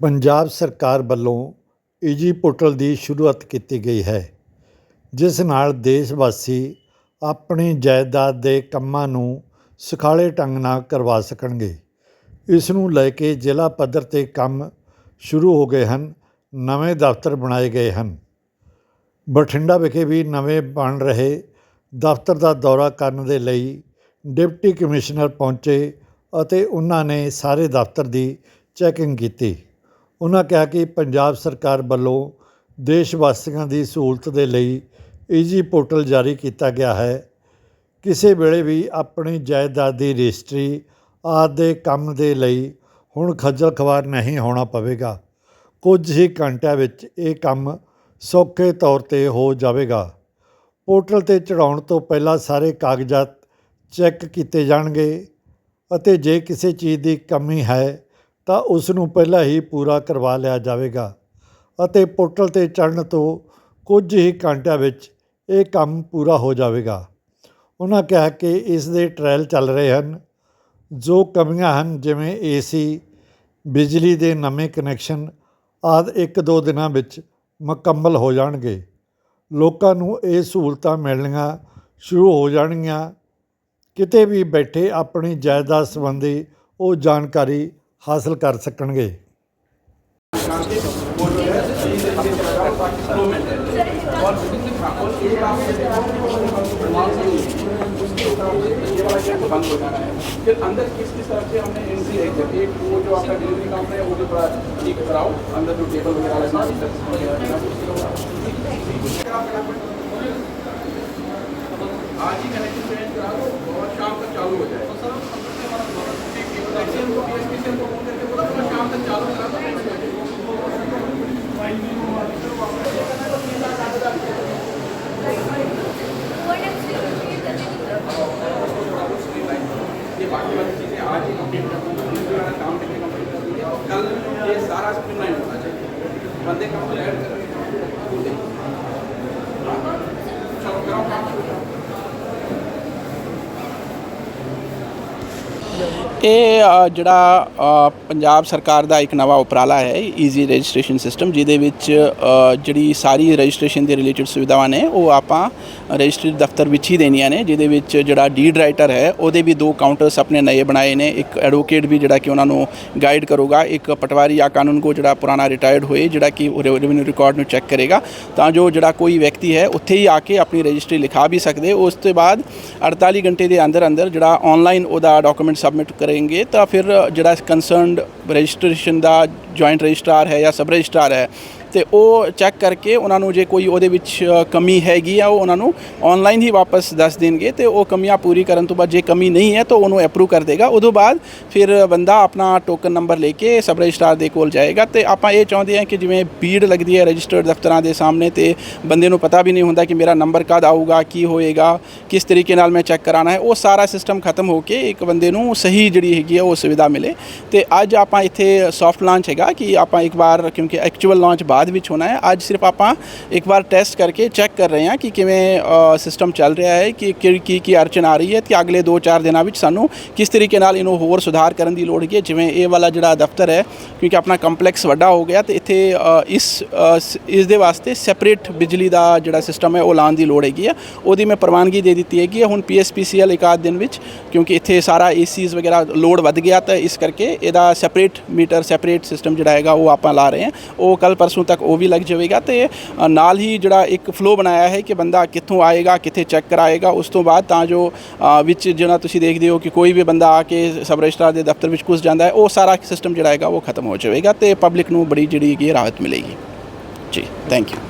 ਪੰਜਾਬ ਸਰਕਾਰ ਵੱਲੋਂ easy portal ਦੀ ਸ਼ੁਰੂਆਤ ਕੀਤੀ ਗਈ ਹੈ, ਜਿਸ ਨਾਲ ਦੇਸ਼ ਵਾਸੀ ਆਪਣੀ ਜਾਇਦਾਦ ਦੇ ਕੰਮਾਂ ਨੂੰ ਸੁਖਾਲੇ ਢੰਗ ਨਾਲ ਕਰਵਾ ਸਕਣਗੇ। ਇਸ ਨੂੰ ਲੈ ਕੇ ਜ਼ਿਲ੍ਹਾ ਪੱਧਰ 'ਤੇ ਕੰਮ ਸ਼ੁਰੂ ਹੋ ਗਏ ਹਨ, ਨਵੇਂ ਦਫ਼ਤਰ ਬਣਾਏ ਗਏ ਹਨ। ਬਠਿੰਡਾ ਵਿਖੇ ਵੀ ਨਵੇਂ ਬਣ ਰਹੇ ਦਫ਼ਤਰ ਦਾ ਦੌਰਾ ਕਰਨ ਦੇ ਲਈ ਡਿਪਟੀ ਕਮਿਸ਼ਨਰ ਪਹੁੰਚੇ ਅਤੇ ਉਹਨਾਂ ਨੇ ਸਾਰੇ ਦਫ਼ਤਰ ਦੀ ਚੈਕਿੰਗ ਕੀਤੀ। ਉਹਨਾਂ ਕਿਹਾ ਕਿ ਪੰਜਾਬ ਸਰਕਾਰ ਵੱਲੋਂ ਦੇਸ਼ ਵਾਸੀਆਂ ਦੀ ਸਹੂਲਤ ਦੇ ਲਈ ਈਜੀ ਪੋਰਟਲ ਜਾਰੀ ਕੀਤਾ ਗਿਆ ਹੈ। ਕਿਸੇ ਵੇਲੇ ਵੀ ਆਪਣੀ ਜਾਇਦਾਦ ਦੀ ਰਜਿਸਟਰੀ ਆਦਿ ਦੇ ਕੰਮ ਦੇ ਲਈ ਹੁਣ ਖੱਜਲ ਖਵਾਰ ਨਹੀਂ ਹੋਣਾ ਪਵੇਗਾ। ਕੁਝ ਹੀ ਘੰਟਿਆਂ ਵਿੱਚ ਇਹ ਕੰਮ ਸੌਖੇ ਤੌਰ ਤੇ ਹੋ ਜਾਵੇਗਾ। ਪੋਰਟਲ ਤੇ ਚੜਾਉਣ ਤੋਂ ਪਹਿਲਾਂ ਸਾਰੇ ਕਾਗਜ਼ਾਤ ਚੈੱਕ ਕੀਤੇ ਜਾਣਗੇ ਅਤੇ ਜੇ ਕਿਸੇ ਚੀਜ਼ ਦੀ ਕਮੀ ਹੈ ਤਾਂ ਉਸ ਨੂੰ ਪਹਿਲਾਂ ਹੀ ਪੂਰਾ ਕਰਵਾ ਲਿਆ ਜਾਵੇਗਾ ਅਤੇ ਪੋਰਟਲ ਤੇ ਚੜ੍ਹਨ ਤੋਂ ਕੁਝ ਹੀ ਘੰਟਿਆਂ ਵਿੱਚ ਇਹ ਕੰਮ ਪੂਰਾ ਹੋ ਜਾਵੇਗਾ। ਉਹਨਾਂ ਕਿਹਾ ਕਿ ਇਸ ਦੇ ਟ੍ਰਾਇਲ ਚੱਲ ਰਹੇ ਹਨ, ਜੋ ਕਮੀਆਂ ਹਨ, ਜਿਵੇਂ ਏਸੀ, ਬਿਜਲੀ ਦੇ ਨਵੇਂ ਕਨੈਕਸ਼ਨ ਆਦਿ ਇੱਕ ਦੋ ਦਿਨਾਂ ਵਿੱਚ ਮੁਕੰਮਲ ਹੋ ਜਾਣਗੇ। ਲੋਕਾਂ ਨੂੰ ਇਹ ਸਹੂਲਤਾਂ ਮਿਲਣੀਆਂ ਸ਼ੁਰੂ ਹੋ ਜਾਣਗੀਆਂ। ਕਿਤੇ ਵੀ ਬੈਠੇ ਆਪਣੀ ਜਾਇਦਾਦ ਸੰਬੰਧੀ ਉਹ ਜਾਣਕਾਰੀ ਹਾਸਲ ਕਰ ਸਕਣਗੇ बंद हो जाना है फिर अंदर किस किस तरफ से हमने एंट्री है जब एक वो जो आपका डिलीवरी काउंटर है वो भी थोड़ा ठीक कराओ अंदर जो टेबल वगैरह है आज ही कनेक्शन चेंज ये बाकी वाली चीज़ें आज ही कंप्लीट कर दूँगा काम करके कंप्लीट कर दूँगी और कल ये सारा स्ट्रीमलाइन होना चाहिए बंदे काम को ऐड कर ਇਹ ਜਿਹੜਾ ਪੰਜਾਬ ਸਰਕਾਰ ਦਾ ਇੱਕ ਨਵਾਂ ਉਪਰਾਲਾ ਹੈ ਈਜ਼ੀ ਰਜਿਸਟ੍ਰੇਸ਼ਨ ਸਿਸਟਮ ਜਿਹਦੇ ਵਿੱਚ ਜਿਹੜੀ ਸਾਰੀ ਰਜਿਸਟ੍ਰੇਸ਼ਨ ਦੇ ਰਿਲੇਟਡ ਸੁਵਿਧਾਵਾਂ ਨੇ, ਉਹ ਆਪਾਂ ਰਜਿਸਟਰੀ ਦਫ਼ਤਰ ਵਿੱਚ ਹੀ ਦੇਣੀਆਂ ਨੇ, ਜਿਹਦੇ ਵਿੱਚ ਜਿਹੜਾ ਡੀਡ ਰਾਈਟਰ ਹੈ, ਉਹਦੇ ਵੀ ਦੋ ਕਾਊਂਟਰਸ ਆਪਣੇ ਨਏ ਬਣਾਏ ਨੇ, ਇੱਕ ਐਡਵੋਕੇਟ ਵੀ ਜਿਹੜਾ ਕਿ ਉਹਨਾਂ ਨੂੰ ਗਾਈਡ ਕਰੂਗਾ, ਇੱਕ ਪਟਵਾਰੀ ਜਾਂ ਕਾਨੂੰਨ ਕੋ ਜਿਹੜਾ ਪੁਰਾਣਾ ਰਿਟਾਇਰਡ ਹੋਏ, ਜਿਹੜਾ ਕਿ ਰੈਵਨਿਊ ਰਿਕਾਰਡ ਨੂੰ ਚੈੱਕ ਕਰੇਗਾ, ਤਾਂ ਜੋ ਜਿਹੜਾ ਕੋਈ ਵਿਅਕਤੀ ਹੈ, ਉੱਥੇ ਹੀ ਆ ਕੇ ਆਪਣੀ ਰਜਿਸਟਰੀ ਲਿਖਾ ਵੀ ਸਕਦੇ, ਉਸ ਤੋਂ ਬਾਅਦ 48 ਘੰਟੇ ਦੇ ਅੰਦਰ ਅੰਦਰ ਜਿਹੜਾ ਆਨਲਾਈਨ ਉਹਦਾ ਡਾਕੂਮੈਂਟ ਸਬਮਿਟ ਕਰਨਗੇ ਤਾਂ ਫਿਰ ਜਿਹੜਾ ਕੰਸਰਨਡ ਰਜਿਸਟ੍ਰੇਸ਼ਨ ਦਾ ਜੁਆਇੰਟ ਰਜਿਸਟਰਾਰ ਹੈ ਜਾਂ ਸਬ ਰਜਿਸਟਰਾਰ ਹੈ ਤੇ ਉਹ ਚੈੱਕ ਕਰਕੇ ਉਹਨਾਂ ਨੂੰ ਜੇ ਕੋਈ ਉਹਦੇ ਵਿੱਚ ਕਮੀ ਹੈਗੀ ਆ, ਉਹ ਉਹਨਾਂ ਨੂੰ ਆਨਲਾਈਨ ਹੀ ਵਾਪਸ ਦੱਸ ਦੇਣਗੇ ਤੇ ਉਹ ਕਮੀਆਂ ਪੂਰੀ ਕਰਨ ਤੋਂ ਬਾਅਦ ਜੇ ਕਮੀ ਨਹੀਂ ਹੈ ਤਾਂ ਉਹਨੂੰ ਅਪਰੂਵ ਕਰ ਦੇਗਾ। ਉਦੋਂ ਬਾਅਦ ਫਿਰ ਬੰਦਾ ਆਪਣਾ ਟੋਕਨ ਨੰਬਰ ਲੈ ਕੇ ਸਬ ਰਜਿਸਟਰਾਰ ਦੇ ਕੋਲ ਜਾਏਗਾ ਤੇ ਆਪਾਂ ਇਹ ਚਾਹੁੰਦੇ ਹਾਂ ਕਿ ਜਿਵੇਂ ਭੀੜ ਲੱਗਦੀ ਹੈ ਰਜਿਸਟਰਡ ਦਫ਼ਤਰਾਂ ਦੇ ਸਾਹਮਣੇ ਤੇ ਬੰਦੇ ਨੂੰ ਪਤਾ ਵੀ ਨਹੀਂ ਹੁੰਦਾ ਕਿ ਮੇਰਾ ਨੰਬਰ ਕਦ ਆਊਗਾ, ਕੀ ਹੋਏਗਾ, ਕਿਸ ਤਰੀਕੇ ਨਾਲ ਮੈਂ ਚੈੱਕ ਕਰਾਣਾ ਹੈ, ਉਹ ਸਾਰਾ ਸਿਸਟਮ ਖਤਮ ਹੋ ਕੇ ਇੱਕ ਬੰਦੇ ਨੂੰ ਸਹੀ ਜਿਹੜੀ ਹੈਗੀ ਹੈ ਉਹ ਸੁਵਿਧਾ ਮਿਲੇ। ਤੇ ਅੱਜ ਆਪਾਂ ਇੱਥੇ ਸੌਫਟ ਲਾਂਚ ਹੈਗਾ ਕਿ ਆਪਾਂ ਇੱਕ ਵਾਰ, ਕਿਉਂਕਿ ਐਕਚੁਅਲ ਲਾਂਚ ਬਾਅਦ ਬਾਅਦ ਵਿੱਚ ਹੋਣਾ ਹੈ। ਅੱਜ ਸਿਰਫ ਆਪਾਂ ਇੱਕ ਵਾਰ ਟੈਸਟ ਕਰਕੇ ਚੈੱਕ ਕਰ ਰਹੇ ਹਾਂ ਕਿ ਕਿਵੇਂ ਸਿਸਟਮ ਚੱਲ ਰਿਹਾ ਹੈ ਕਿ ਕੀ ਕੀ ਕੀ ਅੜਚਨ ਆ ਰਹੀ ਹੈ ਤੇ ਅਗਲੇ 2-4 ਦਿਨਾਂ ਵਿੱਚ ਸਾਨੂੰ ਕਿਸ ਤਰੀਕੇ ਨਾਲ ਇਹਨੂੰ ਹੋਰ ਸੁਧਾਰ ਕਰਨ ਦੀ ਲੋੜ ਹੈਗੀ ਹੈ। ਜਿਵੇਂ ਇਹ ਵਾਲਾ ਜਿਹੜਾ ਦਫ਼ਤਰ ਹੈ ਕਿਉਂਕਿ ਆਪਣਾ ਕੰਪਲੈਕਸ ਵੱਡਾ ਹੋ ਗਿਆ ਤੇ ਇੱਥੇ ਅ, ਇਸ ਇਸ ਦੇ ਵਾਸਤੇ ਸੈਪਰੇਟ ਬਿਜਲੀ ਦਾ ਜਿਹੜਾ ਸਿਸਟਮ ਹੈ ਉਹ ਲਾਉਣ ਦੀ ਲੋੜ ਹੈਗੀ ਹੈ। ਉਹਦੀ ਮੈਂ ਪ੍ਰਵਾਨਗੀ ਦੇ ਦਿੱਤੀ ਹੈਗੀ ਹੈ। ਹੁਣ ਪੀਐਸਪੀਸੀਐਲ ਇੱਕ ਆਧ ਦਿਨ ਵਿੱਚ ਕਿਉਂਕਿ ਇੱਥੇ ਸਾਰਾ ਏਸੀਜ਼ ਵਗੈਰਾ ਲੋਡ ਵੱਧ ਗਿਆ ਤਾਂ ਇਸ ਕਰਕੇ ਇਹਦਾ ਸੈਪਰੇਟ ਮੀਟਰ ਸੈਪਰੇਟ ਸਿਸਟਮ ਜਿਹੜਾ ਹੈਗਾ ਉਹ ਆਪਾਂ ਲਾ ਰਹੇ ਹਾਂ। ਉਹ ਕੱਲ ਪਰਸੋਂ ਤੱਕ ਉਹ ਵੀ ਲੱਗ ਜਾਵੇਗਾ ਤੇ ਨਾਲ ਹੀ ਜਿਹੜਾ ਇੱਕ ਫਲੋ ਬਣਾਇਆ ਹੈ ਕਿ ਬੰਦਾ ਕਿੱਥੋਂ ਆਏਗਾ, ਕਿੱਥੇ ਚੈੱਕ ਕਰਾਏਗਾ, ਉਸ ਤੋਂ ਬਾਅਦ ਤਾਂ ਜੋ ਵਿੱਚ ਜਿਹੜਾ ਤੁਸੀਂ ਦੇਖਦੇ ਹੋ ਕਿ ਕੋਈ ਵੀ ਬੰਦਾ ਆ ਕੇ ਸਬ ਰਜਿਸਟਰਾਰ ਦੇ ਦਫ਼ਤਰ ਵਿੱਚ ਕੁਝ ਜਾਂਦਾ ਹੈ, ਉਹ ਸਾਰਾ ਸਿਸਟਮ ਜਿਹੜਾ ਹੈਗਾ ਉਹ ਖਤਮ ਹੋ ਜਾਵੇਗਾ ਤੇ ਪਬਲਿਕ ਨੂੰ ਬੜੀ ਜਿਹੜੀ ਹੈਗੀ ਰਾਹਤ ਮਿਲੇਗੀ। ਜੀ ਥੈਂਕ ਯੂ